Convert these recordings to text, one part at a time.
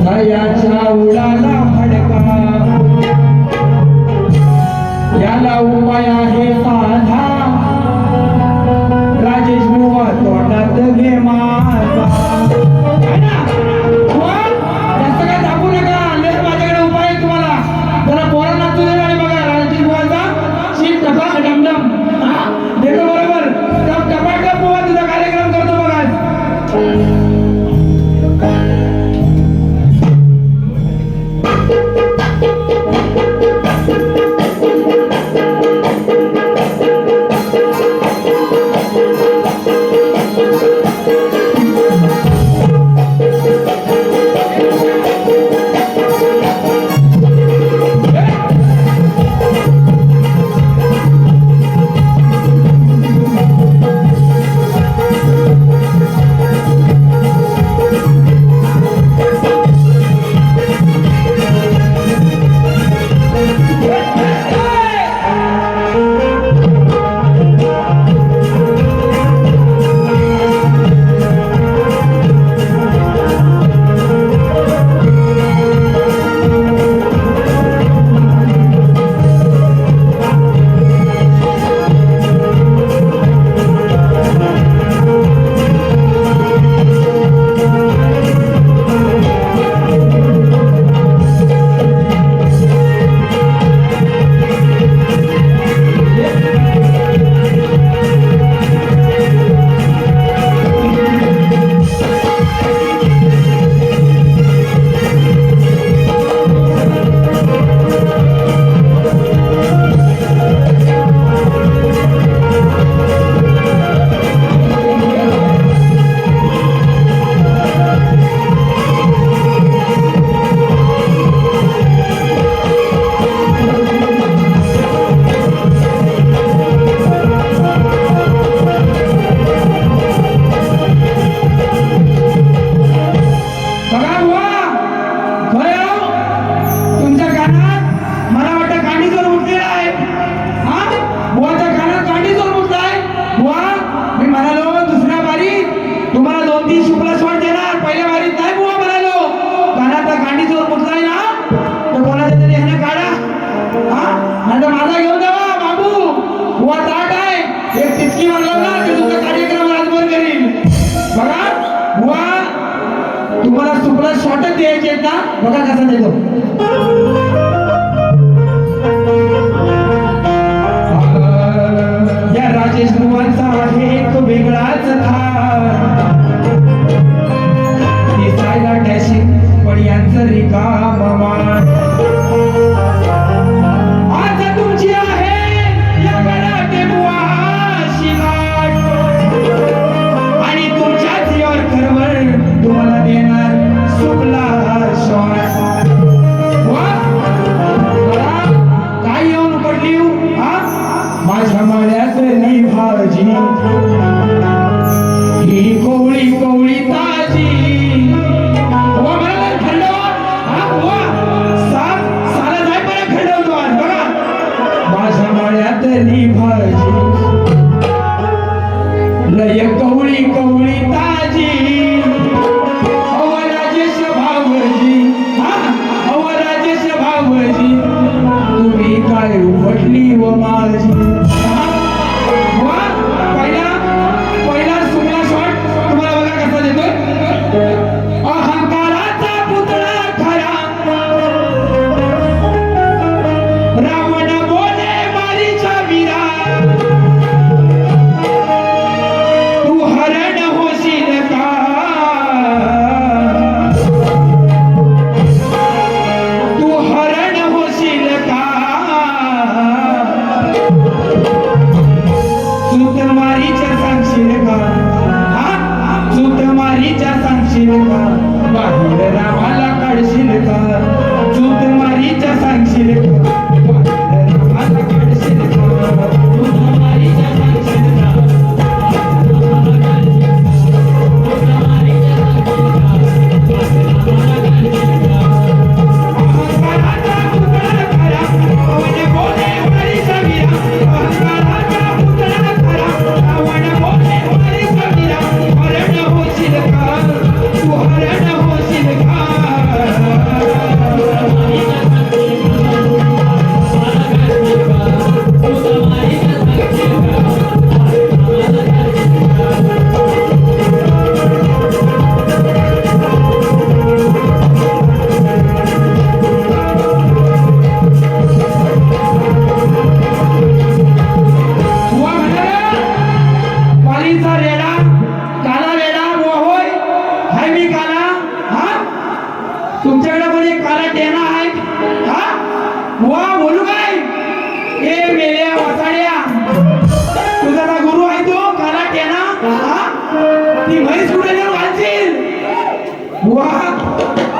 हृदयाच्या उडाला बघा कसा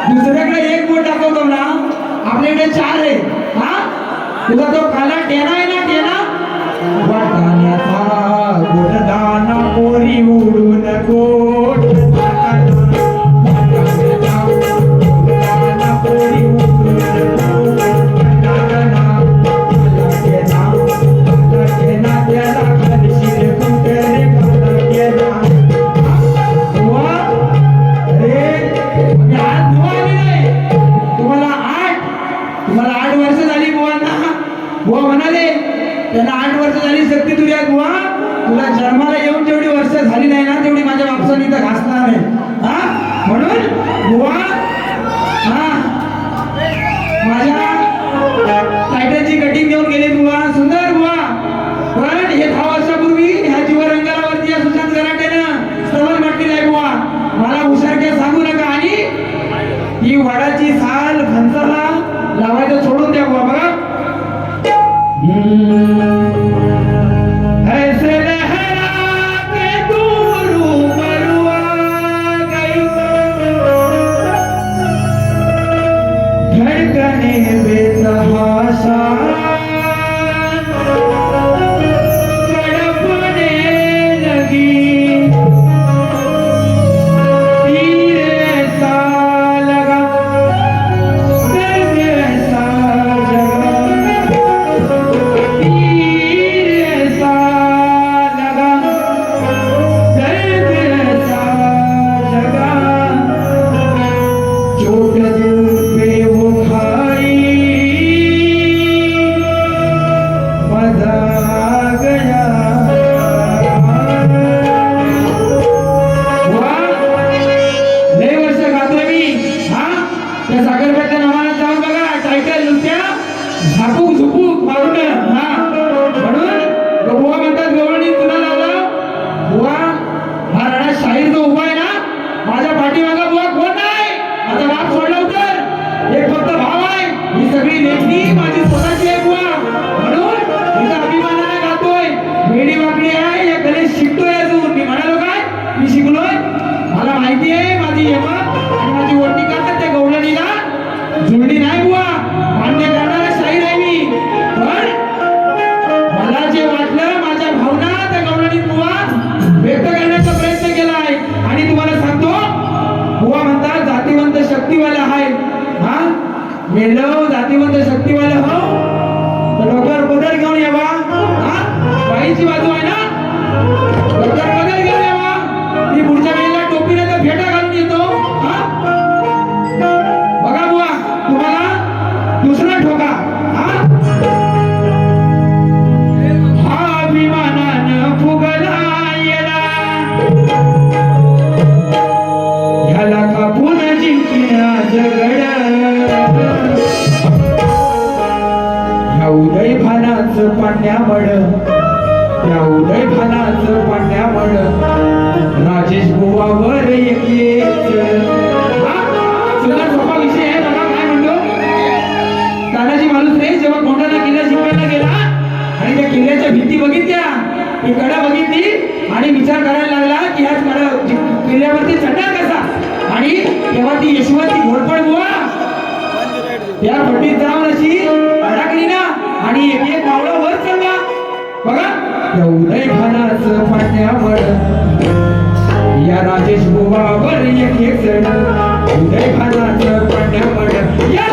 दुसऱ्याकडे एक बोट दाखवतो ना आपल्याकडे चार आहे हा? तुझा तो काला टेना आहे ना टेना? जन्माला येऊन जेवढी वर्ष झाली नाही ना तेवढी माझ्या बापसाने इथं घासणार. जाने बेसहारा पाण्यामळ त्या उदय फनाच पाण्यामळ राजेश गोवावर एकलेच विषय आहे बघा काय म्हणतो? जेव्हा कोणाला गेला आणि त्या किल्ल्याच्या भीती बघितल्या ती कडा बघितली आणि विचार करायला लागला की ह्याच कडा किल्ल्यावरती चढणार कसा? आणि तेव्हा ती यशवंती घोडपड बुवा. या भट्टीत जाऊन अशी अडकली ना आणि एक एक बघा त्या उदय भानाच पाण्यावर. या राजेश बुवावर एक एक जण. उदय भानाच पाण्यावर. या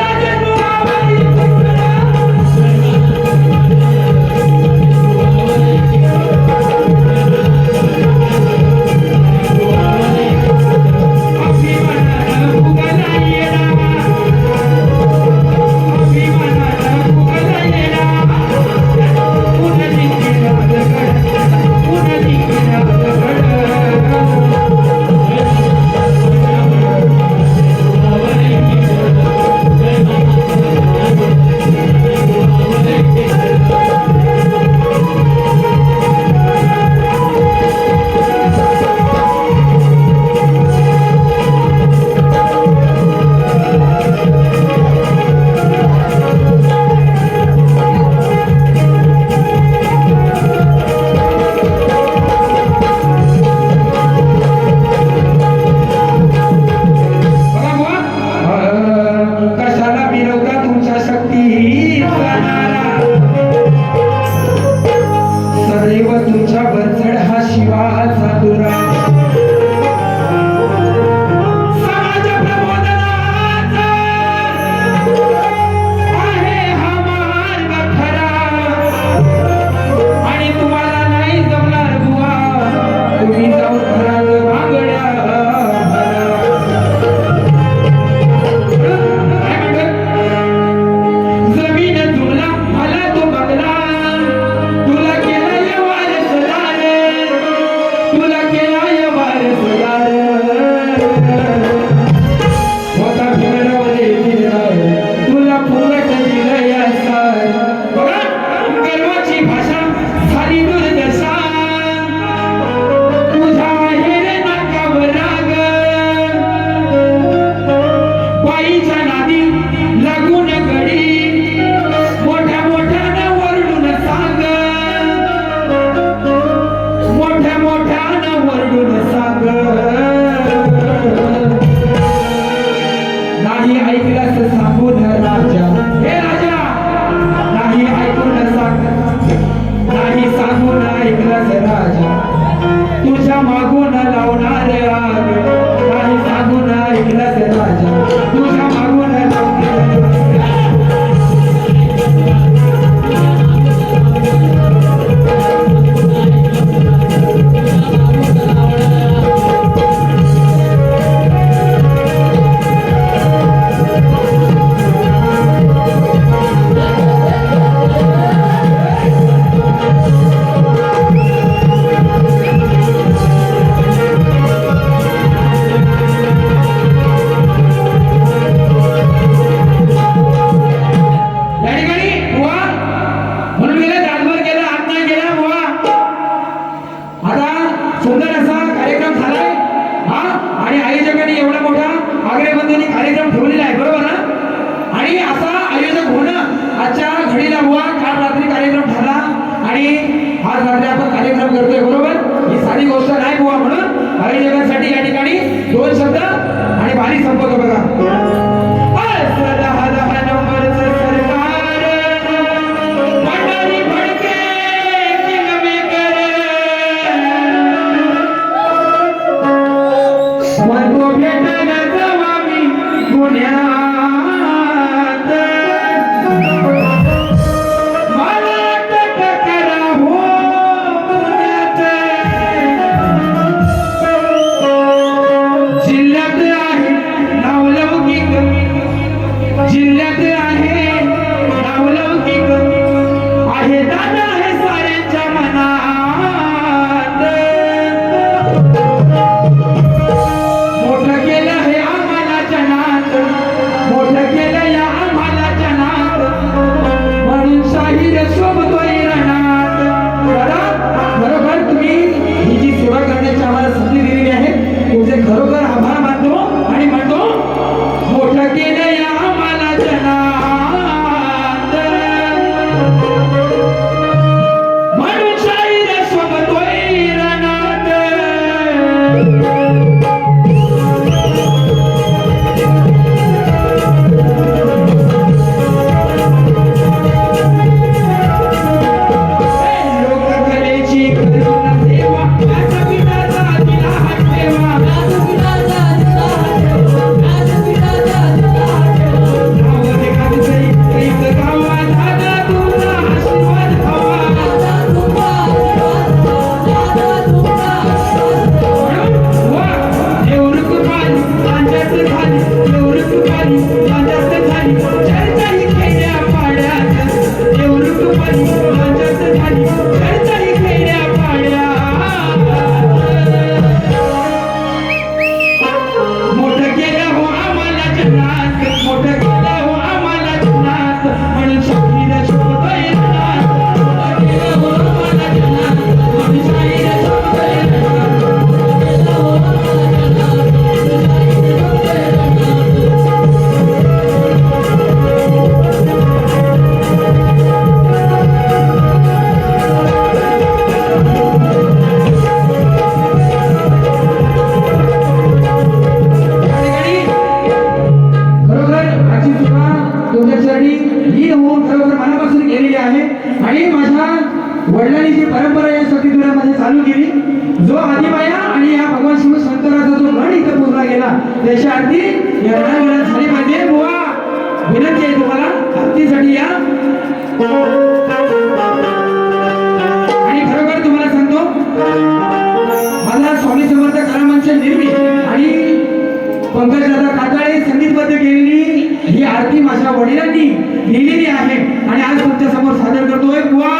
casa do पंकजदादा कातळे संगीतबद्ध केलेली ही आरती माझ्या वडिलांनी लिहिलेली आहे. आणि आज तुमच्यासमोर सादर करतोय. बुवा